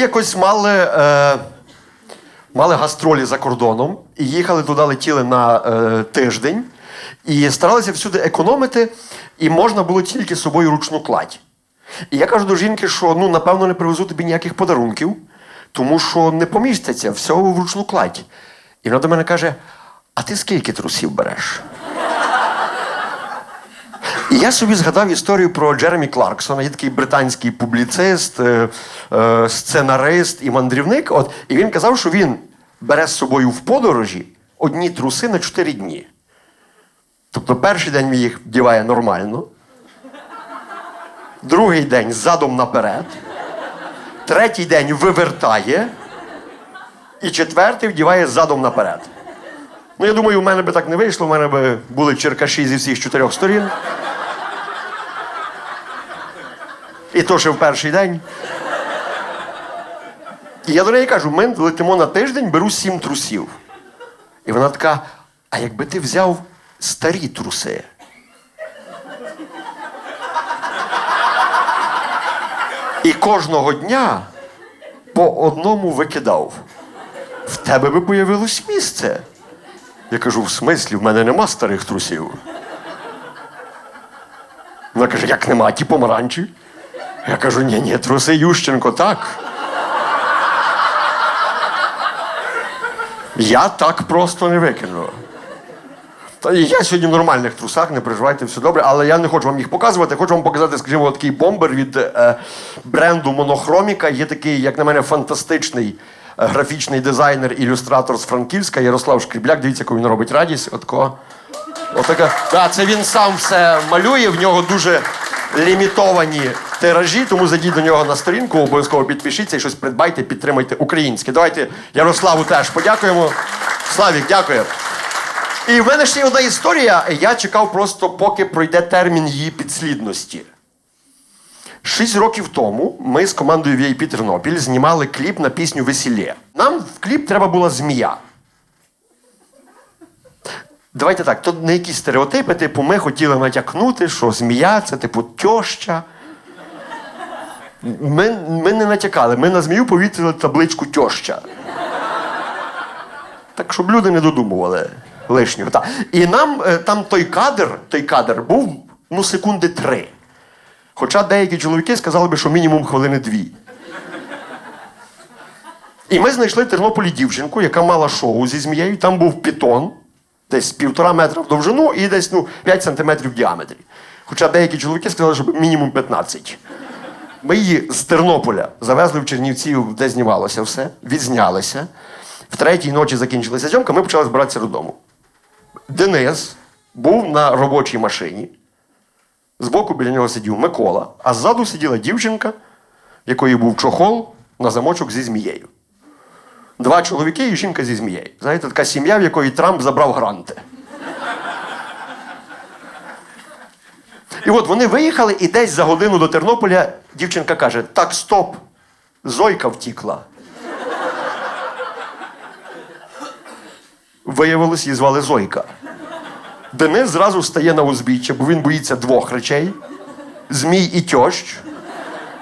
якось мали, е, мали гастролі за кордоном і їхали туди, летіли на е, тиждень і старалися всюди економити, і можна було тільки з собою ручну кладь. І я кажу до жінки, що ну, напевно, не привезу тобі ніяких подарунків, тому що не поміститься всього в ручну кладь. І вона до мене каже: а ти скільки трусів береш? І я собі згадав історію про Джеремі Кларксона, є такий британський публіцист, е, е, сценарист і мандрівник. От, і він казав, що він бере з собою в подорожі одні труси на 4 дні. Тобто перший день він їх вдіває нормально, другий день задом наперед, третій день вивертає, і четвертий вдіває задом наперед. Ну, я думаю, у мене би так не вийшло, у мене би були черкаші зі всіх чотирьох сторін. І то ще в перший день. І я до неї кажу: ми летимо на тиждень, беру сім трусів. І вона така: а якби ти взяв старі труси? І кожного дня по одному викидав. В тебе би появилось місце. Я кажу, в смислі, в мене нема старих трусів. Вона каже, як нема, ті помаранчі. Я кажу, ні, ні, труси Ющенко так. Я так просто не викину. Та я сьогодні в нормальних трусах, не переживайте, все добре, але я не хочу вам їх показувати. Хочу вам показати, скажімо, такий бомбер від е, бренду Монохроміка. Є такий, як на мене, фантастичний е, графічний дизайнер, ілюстратор з Франківська Ярослав Шкрібляк. Дивіться, яку він робить радість. Отко. Отака. Да, це він сам все малює, в нього дуже лімітовані тиражі, тому зайдіть до нього на сторінку, обов'язково підпишіться і щось придбайте, підтримайте українське. Давайте Ярославу теж подякуємо. Славік, дякую. І в мене ще є одна історія. Я чекав просто, поки пройде термін її підслідності. Шість років тому ми з командою VIP Тернопіль знімали кліп на пісню Весілє. Нам в кліп треба була змія. Давайте так, то не якісь стереотипи, типу, ми хотіли натякнути, що змія це типу тьоща. Ми, ми не натякали, ми на змію повісили табличку тьоща. Так, щоб люди не додумували лишнього. Так. І нам е, там той кадр, той кадр був ну, секунди три. Хоча деякі чоловіки сказали би, що мінімум хвилини дві. І ми знайшли в Тернополі дівчинку, яка мала шоу зі змією. Там був пітон, десь півтора метра в довжину і десь ну, 5 сантиметрів в діаметрі. Хоча деякі чоловіки сказали, що мінімум 15. Ми її з Тернополя завезли в Чернівців, де знімалося все, відзнялися. В третій ночі закінчилася зйомка, ми почали збиратися додому. Денис був на робочій машині. Збоку біля нього сидів Микола, а ззаду сиділа дівчинка, в якої був чохол на замочок зі змією. Два чоловіки і жінка зі змією. Знаєте, така сім'я, в якої Трамп забрав гранти. І от вони виїхали, і десь за годину до Тернополя дівчинка каже: так, стоп, Зойка втікла. Виявилось, її звали Зойка. Денис зразу стає на узбіччя, бо він боїться двох речей: змій і тьощ.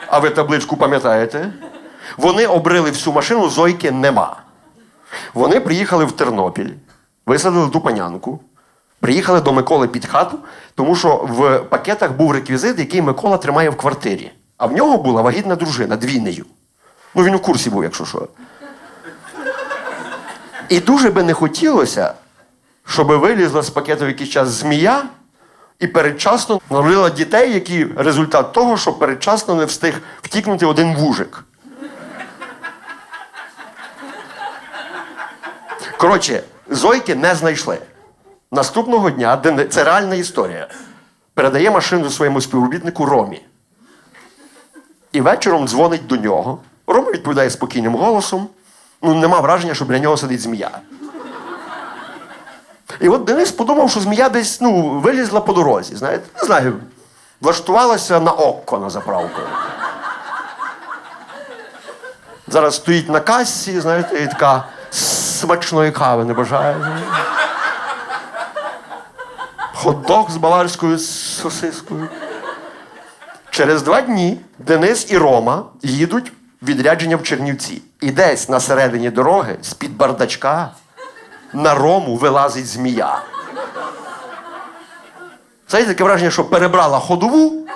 А ви табличку пам'ятаєте? Вони обрили всю машину, Зойки нема. Вони приїхали в Тернопіль, висадили ту панянку, приїхали до Миколи під хату, тому що в пакетах був реквізит, який Микола тримає в квартирі. А в нього була вагітна дружина двійнею. Ну, він у курсі був, якщо що. І дуже би не хотілося, щоб вилізла з пакету в якийсь час змія і передчасно народила дітей, які результат того, що передчасно не встиг втікнути один вужик. Коротше, Зойки не знайшли. Наступного дня, це реальна історія, передає машину своєму співробітнику Ромі. І вечором дзвонить до нього. Рома відповідає спокійним голосом. Ну, нема враження, що біля нього сидить змія. І от Денис подумав, що змія десь ну, вилізла по дорозі. Знаєте, не знаю, влаштувалася на окко на заправку. Зараз стоїть на касі, знаєте, і така смачної кави не бажає. Хот-дог з баварською сосискою. Через два дні Денис і Рома їдуть відрядження в Чернівці. І десь на середині дороги з-під бардачка на рому вилазить змія. Знаєте, таке враження, що перебрала ходову.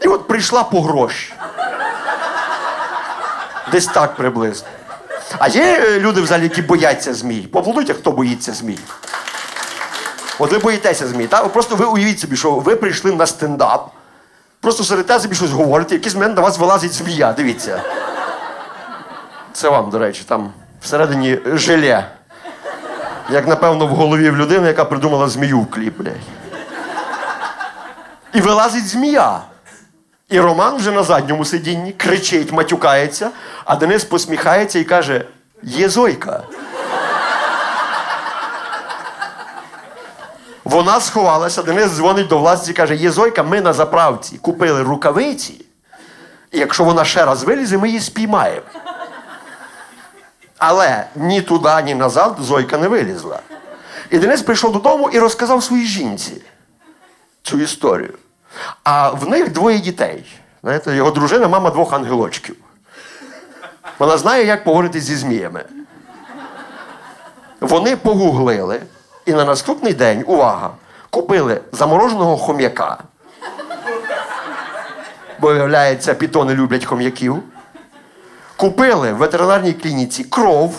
І от прийшла по гроші. Десь так приблизно. А є е, люди в залі, які бояться змій. Поаплодуйте, хто боїться змій. От ви боїтеся змій. Та? Просто ви уявіть собі, що ви прийшли на стендап, просто серед собі щось говорите, якийсь момент на вас вилазить змія. Дивіться. Це вам, до речі, там всередині желе. Як, напевно, в голові в людини, яка придумала змію в кліп, блядь. І вилазить змія. І Роман вже на задньому сидінні кричить, матюкається, а Денис посміхається і каже: є Зойка. Вона сховалася, Денис дзвонить до власниці і каже: є Зойка, ми на заправці купили рукавиці, і якщо вона ще раз вилізе, ми її спіймаємо. Але ні туди, ні назад Зойка не вилізла. І Денис прийшов додому і розказав своїй жінці цю історію. А в них двоє дітей. Знаєте, його дружина, мама двох ангелочків. Вона знає, як поговорити зі зміями. Вони погуглили і на наступний день, увага, купили замороженого хом'яка. Бо, виявляється, пітони люблять хом'яків. Купили в ветеринарній клініці кров,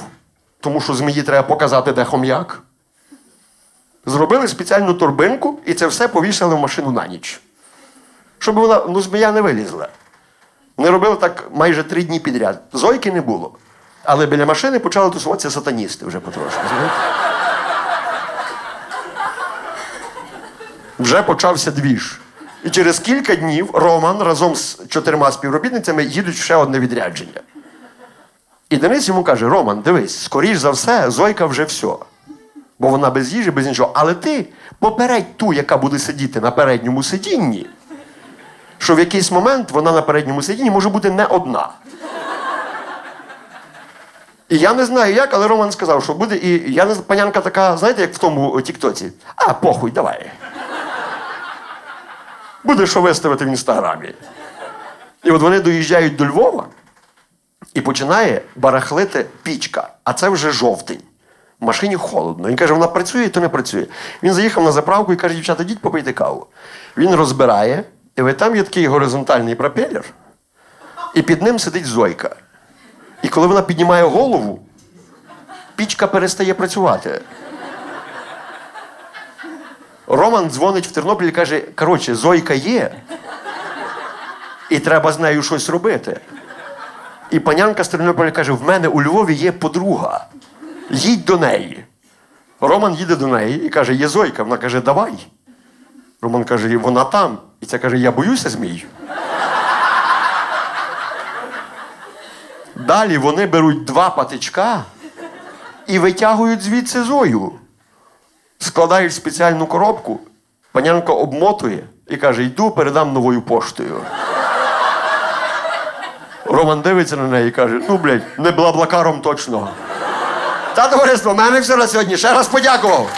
тому що змії треба показати, де хом'як. Зробили спеціальну торбинку і це все повісили в машину на ніч. Щоб вона, ну, змія не вилізла. Вони робили так майже три дні підряд. Зойки не було. Але біля машини почали тусуватися сатаністи вже потрошки. Вже почався двіж. І через кілька днів Роман разом з чотирма співробітницями їдуть ще одне відрядження. І Денис йому каже: Роман, дивись, скоріш за все, Зойка вже все. Бо вона без їжі, без нічого. Але ти попередь ту, яка буде сидіти на передньому сидінні, що в якийсь момент вона на передньому сидінні може бути не одна. І я не знаю як, але Роман сказав, що буде. І я не панянка така, знаєте, як в тому Тіктоці. А, похуй, давай. Буде що виставити в інстаграмі. І от вони доїжджають до Львова і починає барахлити пічка, а це вже жовтень. В машині холодно. Він каже, вона працює, то не працює. Він заїхав на заправку і каже, дівчата, йдіть попийте каву. Він розбирає, і ви там є такий горизонтальний пропелер, і під ним сидить Зойка. І коли вона піднімає голову, пічка перестає працювати. Роман дзвонить в Тернопіль і каже: коротше, Зойка є, і треба з нею щось робити. І панянка з Тернополя каже: в мене у Львові є подруга. Їдь до неї. Роман їде до неї і каже, є Зойка. Вона каже, давай. Роман каже, вона там. І ця каже, я боюся змій. Далі вони беруть два патичка і витягують звідси Зою. Складають спеціальну коробку, панянка обмотує і каже: йду, передам новою поштою. Роман дивиться на неї і каже: ну, блядь, не блаблакаром точно. Та товариство, в мене все на сьогодні. Ще раз подякував.